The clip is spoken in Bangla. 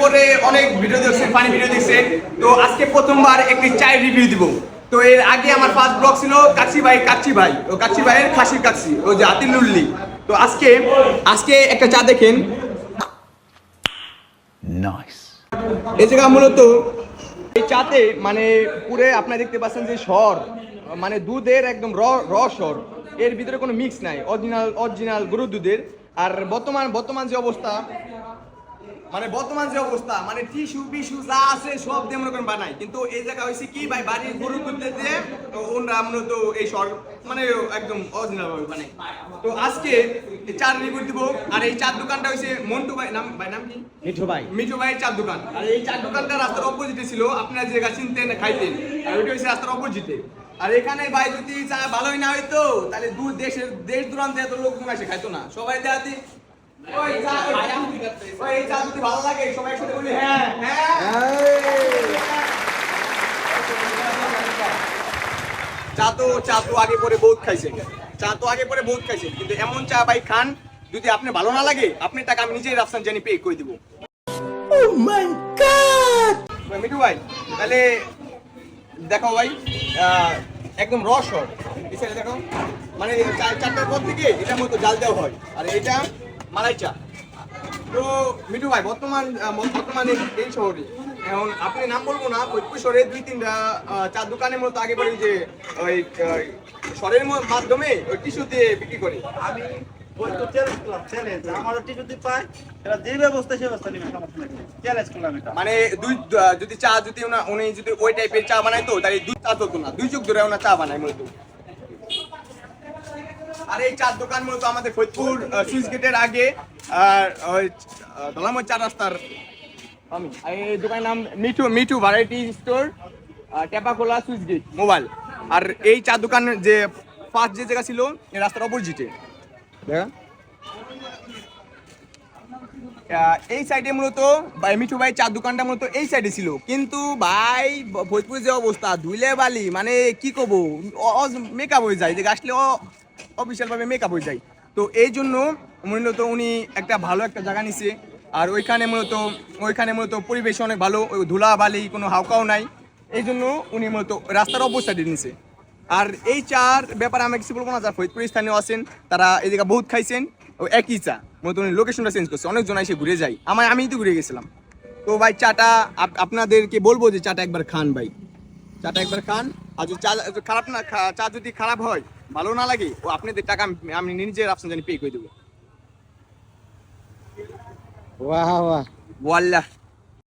পরে অনেক ভিডিও দেখছেন ফানি ভিডিও দেখছেন তো আজকে প্রথমবার একটি চায়ের রিভিউ দিব। তো এর আগে আমার ফার্স্ট ব্লগ ছিল কাচ্চি ভাই কাচ্চি ভাই। ও কাচ্চি ভাইয়ের খাসির কাচ্চি ও যে আতিলুল্লি তো আজকে আজকে একটা চা দেখেন। Nice. এই জায়গা মূলত এই চাতে মানে পুরে আপনারা দেখতে পাচ্ছেন যে স্বর মানে দুধের একদম র র স্বর এর ভিতরে কোনো মিক্স নাই অরিজিনাল অরিজিনাল গরুর দুধের। আর বর্তমান বর্তমান যে অবস্থা মানে বর্তমান যে অবস্থা মানে টিস্যু পিসু যা আছে সব দিয়ে মনে করেন বানাই কিন্তু এই জায়গা হয়েছে কি ভাই বাড়ির গরুর দুধ দিয়ে ওনরা মূলত এই স্বর মানে একদম অরিজিনাল ভাবে বানাই তো আজকে চার রিভিউ দিব আর এই চার দোকানটা হয়েছে মন্টু ভাই নাম ভাই নাম কি? মিঠু ভাই। মিঠু ভাইয়ের চার দোকান। আর এই চার দোকানটা রাস্তার অপোজিটে ছিল আপনারা যে জায়গা চিনতেন খাইতেন। আর ওইটা হচ্ছে রাস্তার অপোজিটে আর এখানে ভাই যদি চা ভালোই না হইতো তাহলে দূর দেশের দেশ দূরান্তে এত লোক এসে খাইতো না। সবাই দেখাতি ওই চা ওই চা যদি ভালো লাগে সবাই একসাথে বলি হ্যাঁ হ্যাঁ। চা তো চা তো আগে পরে বহুত খাইছেন চা তো আগে পরে বহুত খাইছেন কিন্তু এমন চা ভাই খান যদি আপনি ভালো না লাগে আপনি টাকা আমি নিজেই রাফসান জানি পে করে দিব। ভাই, মিঠু ভাই তাহলে দেখো ভাই আহ, একদম রস হয়। এই দেখো মানে চা- চারটার পর থেকে এটার মতো জাল দেওয়া হয়। আর এটা মালাই চা তো মিঠু ভাই বর্তমান বর্তমানে এই শহরে। এখন আপনি নাম বলব না ফরিদপুর শহরে দুই তিনটা চার দোকানের মতো আগে পরে যে ওই শহরের মাধ্যমে ওই টিস্যু দিয়ে বিক্রি করে। আমি চ্যালেঞ্জ করলাম চ্যালেঞ্জ আমার টি যদি পাই এটা যে ব্যবস্থা সে ব্যবস্থা নিবে সমস্যা চ্যালেঞ্জ করলাম এটা। মানে দুই যদি চা যদি ওনা- উনি যদি ওই টাইপের চা বানাইতো তাহলে দুই চা চলতো না দুই যুগ ধরে ওনার চা বানায় মূলত। আর এই চার দোকান মূলত আমাদের ফরিদপুর সুইচ গেটের আগে, আর ওই দলাময় চার রাস্তার আমি। এই দোকানের নাম Mithu Mithu variety store Tepakhola switch gate mobile. আর এই চার দোকান যে ফার্স্ট যে জায়গা ছিল, এই রাস্তার অপোজিটে দেখা? এই সাইডে মূলত মিঠু ভাই চার দোকানটা মূলত এই সাইডে ছিল। কিন্তু ভাই ভোজপুরের যে অবস্থা, ধুইলে বালি মানে কি কব মেকআপ হয়ে যায়, যে আসলে অফিসিয়াল ভাবে মেকআপ হয়ে যায়। তো এই জন্য মূলত উনি একটা ভালো একটা জায়গা নিছে। আর ওইখানে মূলত ওইখানে মূলত পরিবেশ অনেক ভালো ধুলা বালি কোনো হাউকাও নাই। এই জন্য উনি মূলত রাস্তার অবস্থাটি নিছে। আর এই চার ব্যাপারে আমি কিছু বলব না, যারা ফরিদপুর স্থানীয় আছেন, তারা এই জায়গা বহুত খাইছেন। ও একই চা, মূলত উনি লোকেশনটা চেঞ্জ করছে। অনেকজন এসে ঘুরে যায়। আমার, আমি তো ঘুরে গেছিলাম। তো ভাই, চাটা আপ- আপনাদেরকে বলব যে চাটা একবার খান ভাই। চাটা একবার খান। আর যদি চা, খারাপ না, চা যদি খারাপ হয় ভালো না লাগে ও আপনাদের টাকা আমি- নিজে রাফসান জানি পে করে দেবো। বাহ বাহ ওয়াল্লাহ।